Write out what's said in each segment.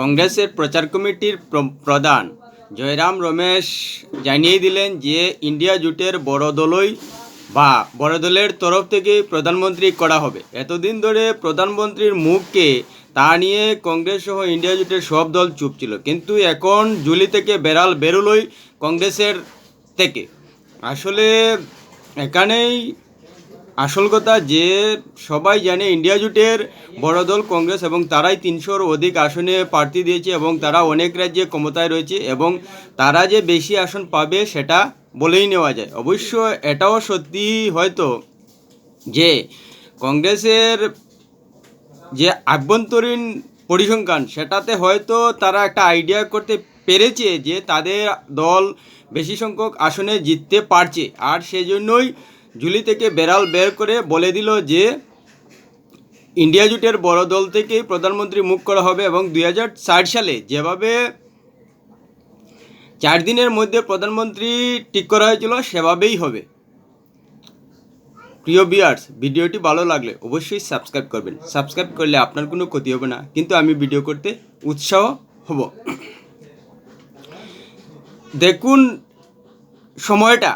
কংগ্রেসের প্রচার কমিটির প্রধান জয়রাম রমেশ জানিয়ে দিলেন যে ইন্ডিয়া জোটের বড় দলই বা বড় দলের তরফ থেকে প্রধানমন্ত্রী করা হবে। এতদিন ধরে প্রধানমন্ত্রীর মুখকে তা নিয়ে কংগ্রেস সহ ইন্ডিয়া জোটের সব দল চুপ ছিল। কিন্তু এখন জুলি থেকে বেড়াল বেরোলোই কংগ্রেসের থেকে। আসলে এখানেই আসল কথা যে সবাই জানে ইন্ডিয়া জোটের বড় দল কংগ্রেস এবং তারাই তিনশোর অধিক আসনে প্রার্থী দিয়েছে এবং তারা অনেক রাজ্যে ক্ষমতায় রয়েছে এবং তারা যে বেশি আসন পাবে সেটা বলেই নেওয়া যায়। অবশ্য এটাও সত্যি হয়তো যে কংগ্রেসের যে আভ্যন্তরীণ পরিসংখ্যান সেটাতে হয়তো তারা একটা আইডিয়া করতে পেরেছে যে তাদের দল বেশি সংখ্যক আসনে জিততে পারছে। আর সেজন্যই জুলি থেকে বেড়াল বের করে বলে দিল যে, ইন্ডিয়া জোটের বড় দল থেকেই প্রধানমন্ত্রী মুখ করা হবে এবং দু হাজার চার সালে যেভাবে চার দিনের মধ্যে প্রধানমন্ত্রী ঠিক করা হয়েছিল, সেভাবেই হবে। প্রিয় বিয়ার্স ভিডিওটি ভালো লাগলে অবশ্যই সাবস্ক্রাইব করবেন। সাবস্ক্রাইব করলে আপনার কোনো ক্ষতি হবে না, কিন্তু আমি ভিডিও করতে উৎসাহ হব। দেখুন সময়টা।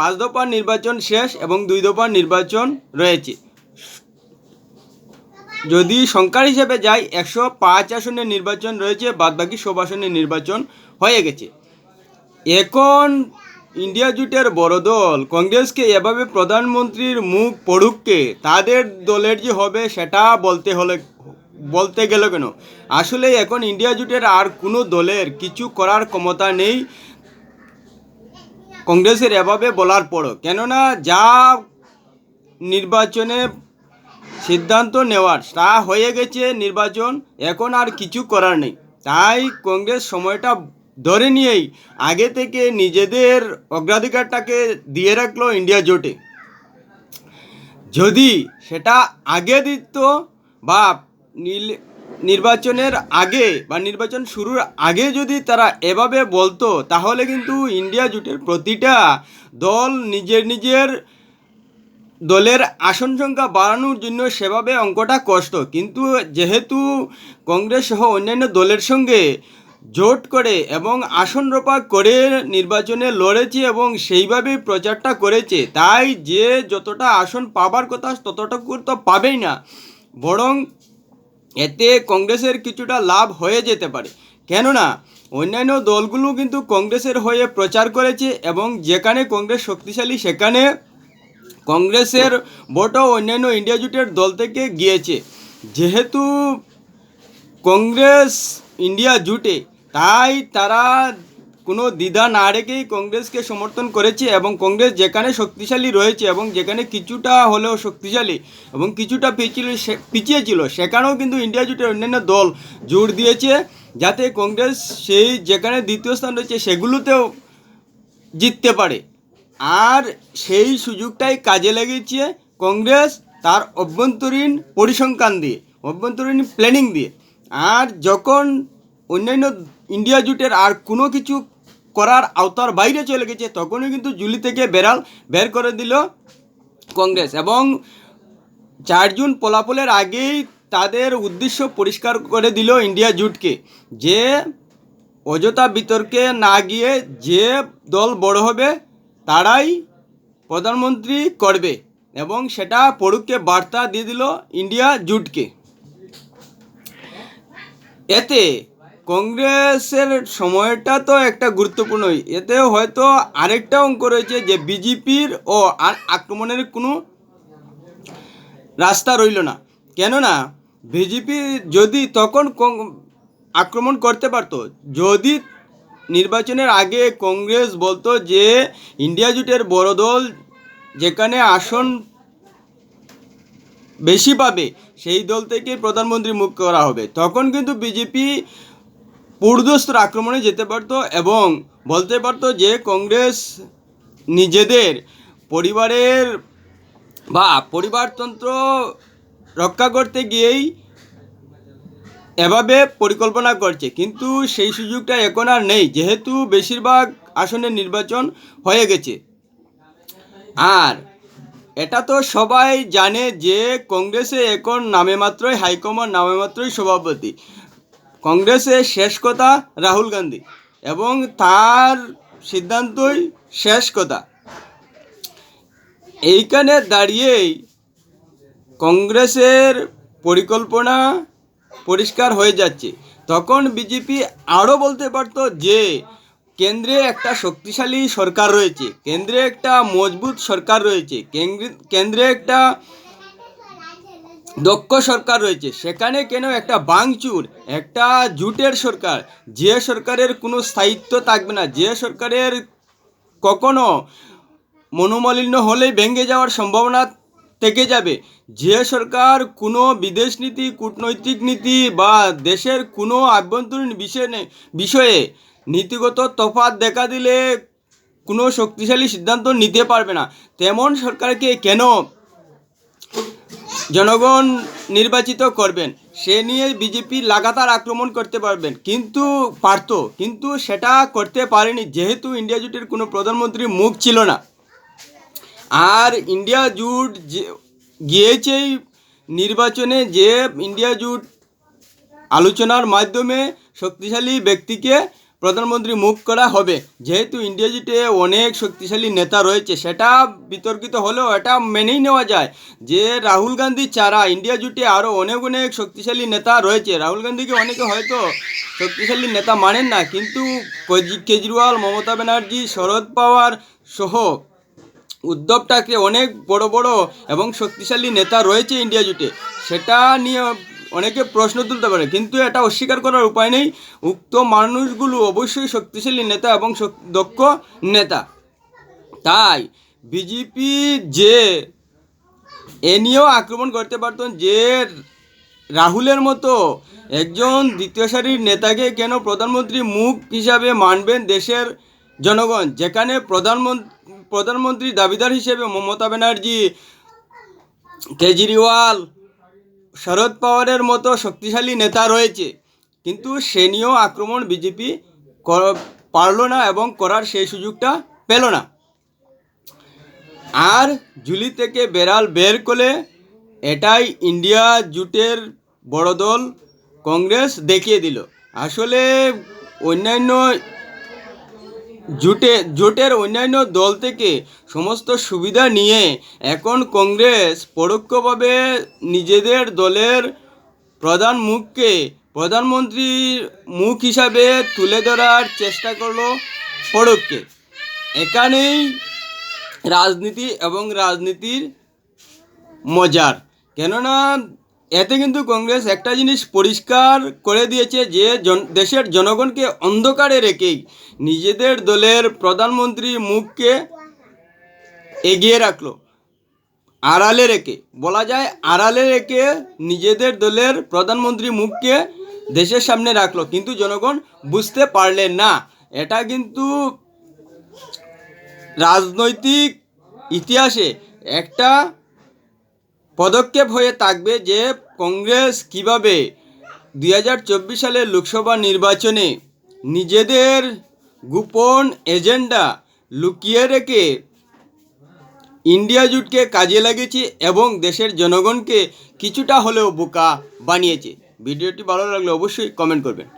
পাঁচ দফার নির্বাচন শেষ এবং দুই দফার নির্বাচন রয়েছে। যদি সংখ্যার হিসেবে যাই, একশো পাঁচ আসনের নির্বাচন রয়েছে, বাদবাকি সব আসনের নির্বাচন হয়ে গেছে। এখন ইন্ডিয়া জুটের বড় দল, কংগ্রেসকে এভাবে প্রধানমন্ত্রীর মুখ পড়ুককে তাদের দলের যে হবে সেটা বলতে হলে, বলতে গেল কেন? আসলে এখন ইন্ডিয়া জুটের আর কোনো দলের কিছু করার ক্ষমতা নেই। কংগ্রেসের এভাবে বলার পরও, কেননা যা নির্বাচনে সিদ্ধান্ত নেওয়ার, তা হয়ে গেছে নির্বাচন, এখন আর কিছু করার নেই। তাই কংগ্রেস সময়টা ধরে নিয়েই আগে থেকে নিজেদের অগ্রাধিকারটাকে দিয়ে রাখল ইন্ডিয়া জোটে। যদি সেটা আগে দিত বা নীল- নির্বাচনের আগে বা নির্বাচন শুরুর আগে যদি তারা এভাবে বলতো, তাহলে কিন্তু ইন্ডিয়া জুটের প্রতিটা দল নিজের নিজের দলের আসন সংখ্যা বাড়ানোর জন্য সেভাবে অঙ্কটা কষ্ট। কিন্তু যেহেতু কংগ্রেস সহ অন্যান্য দলের সঙ্গে জোট করে এবং আসন রোপা করে নির্বাচনে লড়েছে এবং সেইভাবেই প্রচারটা করেছে, তাই যে যতটা আসন পাবার কথা ততটুকু তো পাবেই না। বরং এতে কংগ্রেসের কিছুটা লাভ হয়ে যেতে পারে। কেননা, অন্যান্য দলগুলো কিন্তু কংগ্রেসের হয়ে প্রচার করেছে এবং যেখানে কংগ্রেস শক্তিশালী, সেখানে কংগ্রেসের ভোটও অন্যান্য ইন্ডিয়া জোটের দল থেকে গিয়েছে। যেহেতু কংগ্রেস ইন্ডিয়া জুটে, তাই তারা কোনো দ্বিধা না রেখেই কংগ্রেসকে সমর্থন করেছে এবং কংগ্রেস যেখানে শক্তিশালী রয়েছে এবং যেখানে কিছুটা হলেও শক্তিশালী এবং কিছুটা পিছিয়ে সে- পিছিয়ে ছিল সেখানেও কিন্তু ইন্ডিয়া জোটের অন্যান্য দল জোর দিয়েছে যাতে কংগ্রেস সেই যেখানে দ্বিতীয় স্থান রয়েছে সেগুলোতেও জিততে পারে। আর সেই সুযোগটাই কাজে লাগিয়েছে কংগ্রেস তার অভ্যন্তরীণ পরিসংখ্যান দিয়ে, অভ্যন্তরীণ প্ল্যানিং দিয়ে। আর যখন অন্যান্য ইন্ডিয়া জুটের আর কোনো কিছু করার আওতার বাইরে চলে গেছে, তখনই কিন্তু জুলি থেকে বেড়াল বের করে দিল কংগ্রেস। এবং চার জুন আগেই তাদের উদ্দেশ্য পরিষ্কার করে দিল ইন্ডিয়া জুটকে যে অযথা বিতর্কে না গিয়ে যে দল বড় হবে তারাই প্রধানমন্ত্রী করবে এবং সেটা পড়ুককে বার্তা দিয়ে দিল ইন্ডিয়া জুটকে। এতে কংগ্রেসের সময়টা তো একটা গুরুত্বপূর্ণই। এতে হয়তো আরেকটা অঙ্ক রয়েছে যে বিজেপির ও আর আক্রমণের কোনো রাস্তা রইল না। কেননা, বিজেপি যদি তখন আক্রমণ করতে পারতো, যদি নির্বাচনের আগে কংগ্রেস বলতো যে ইন্ডিয়া জুটের বড় দল যেখানে আসন বেশি পাবে, সেই দল থেকে প্রধানমন্ত্রী মুখ করা হবে। তখন কিন্তু বিজেপি পূর্দস্তর আক্রমণে যেতে পারতো এবং বলতে পারতো যে কংগ্রেস নিজেদের পরিবারের বা পরিবারতন্ত্র রক্ষা করতে গিয়েই এভাবে পরিকল্পনা করছে। কিন্তু সেই সুযোগটা এখন আর নেই, যেহেতু বেশিরভাগ আসনের নির্বাচন হয়ে গেছে। আর এটা তো সবাই জানে যে কংগ্রেসে এখন নামে মাত্রই হাইকমান্ড নামে মাত্রই সভাপতি। কংগ্রেসের শেষ কথা রাহুল গান্ধী এবং তার সিদ্ধান্তই শেষ কথা। এইখানে দাঁড়িয়েই কংগ্রেসের পরিকল্পনা পরিষ্কার হয়ে যাচ্ছে। তখন বিজেপি আরও বলতে পারতো যে, কেন্দ্রে একটা শক্তিশালী সরকার রয়েছে, কেন্দ্রে একটা মজবুত সরকার রয়েছে, কেন্দ্রে- কেন্দ্রে একটা দক্ষ সরকার রয়েছে। সেখানে কেন একটা বাংচুর, একটা জুটের সরকার? যে সরকারের কোনো স্থায়িত্ব থাকবে না, যে সরকারের কখনো মনোমালিন্য হলেই ভেঙে যাওয়ার সম্ভাবনা থেকে যাবে। যে সরকার কোনো বিদেশ নীতি, কূটনৈতিক নীতি বা দেশের কোনো আভ্যন্তরীণ বিষয় বিষয়ে নীতিগত তফাৎ দেখা দিলে কোনো শক্তিশালী সিদ্ধান্ত নিতে পারবে না। তেমন সরকারকে কেন জনগণ নির্বাচিত করবেন। সে নিয়ে বিজেপি লাগাতার আক্রমণ করতে পারবেন। কিন্তু পারতো। কিন্তু সেটা করতে পারেনি। যেহেতু ইন্ডিয়া জুটের কোনো প্রধানমন্ত্রী মুখ ছিল না। আর ইন্ডিয়া জুট যে গিয়েছেই নির্বাচনে যে ইন্ডিয়া জুট আলোচনার মাধ্যমে শক্তিশালী ব্যক্তিকে প্রধানমন্ত্রী মুখ করা হবে। যেহেতু ইন্ডিয়া জুটে অনেক শক্তিশালী নেতা রয়েছে, সেটা বিতর্কিত হলেও এটা মেনেই নেওয়া যায়। যে রাহুল গান্ধী ছাড়া ইন্ডিয়া জুটে আরও অনেক অনেক শক্তিশালী নেতা রয়েছে। রাহুল গান্ধীকে অনেকে হয়তো শক্তিশালী নেতা মানেন না, কিন্তু কেজরিওয়াল, মমতা ব্যানার্জি, শরদ পাওয়ার সহ ঠাকরে অনেক বড় বড় এবং শক্তিশালী নেতা রয়েছে ইন্ডিয়া জুটে সেটা নিয়ে অনেকে প্রশ্ন তুলতে পারে, কিন্তু এটা অস্বীকার করার উপায় নেই। উক্ত মানুষগুলো অবশ্যই শক্তিশালী নেতা এবং দক্ষ নেতা। তাই বিজেপি যে এ নিয়েও আক্রমণ করতে পারতেন যে রাহুলের মতো একজন দ্বিতীয় সারির নেতাকে কেন প্রধানমন্ত্রী মুখ হিসাবে মানবেন দেশের জনগণ? যেখানে প্রধানমন্ত্রী প্রধানমন্ত্রী দাবিদার হিসেবে মমতা ব্যানার্জি, কেজরিওয়াল শরদ পাওয়ারের মতো শক্তিশালী নেতা রয়েছে। কিন্তু সে নিয়েও আক্রমণ বিজেপি পারল না এবং করার সেই সুযোগটা পেল না। আর ঝুলি থেকে বেড়াল বের করে এটাই ইন্ডিয়া জুটের বড় দল কংগ্রেস দেখিয়ে দিল। আসলে অন্যান্য জোটে, জোটের অন্যান্য দল থেকে সমস্ত সুবিধা নিয়ে এখন কংগ্রেস পরোক্ষভাবে নিজেদের দলের প্রধান মুখকে প্রধানমন্ত্রীর মুখ হিসাবে তুলে ধরার চেষ্টা করল পরোক্ষে। এখানেই রাজনীতি এবং রাজনীতির মজার। কেননা এতে কিন্তু কংগ্রেস একটা জিনিস পরিষ্কার করে দিয়েছে যে দেশের জনগণকে অন্ধকারে রেখেই নিজেদের দলের প্রধানমন্ত্রী মুখকে এগিয়ে রাখল। আড়ালে রেখে, বলা যায় আড়ালে রেখে নিজেদের দলের প্রধানমন্ত্রী মুখকে দেশের সামনে রাখল। কিন্তু জনগণ বুঝতে পারলেন না। এটা কিন্তু রাজনৈতিক ইতিহাসে একটা পদক্ষেপ হয়ে থাকবে যে কংগ্রেস কীভাবে দুই হাজার চব্বিশ সালের লোকসভা নির্বাচনে নিজেদের গোপন এজেন্ডা লুকিয়ে রেখে ইন্ডিয়া জুটকে কাজে লাগিয়েছে এবং দেশের জনগণকে কিছুটা হলেও বোকা বানিয়েছে। ভিডিওটি ভালো লাগলে অবশ্যই কমেন্ট করবেন।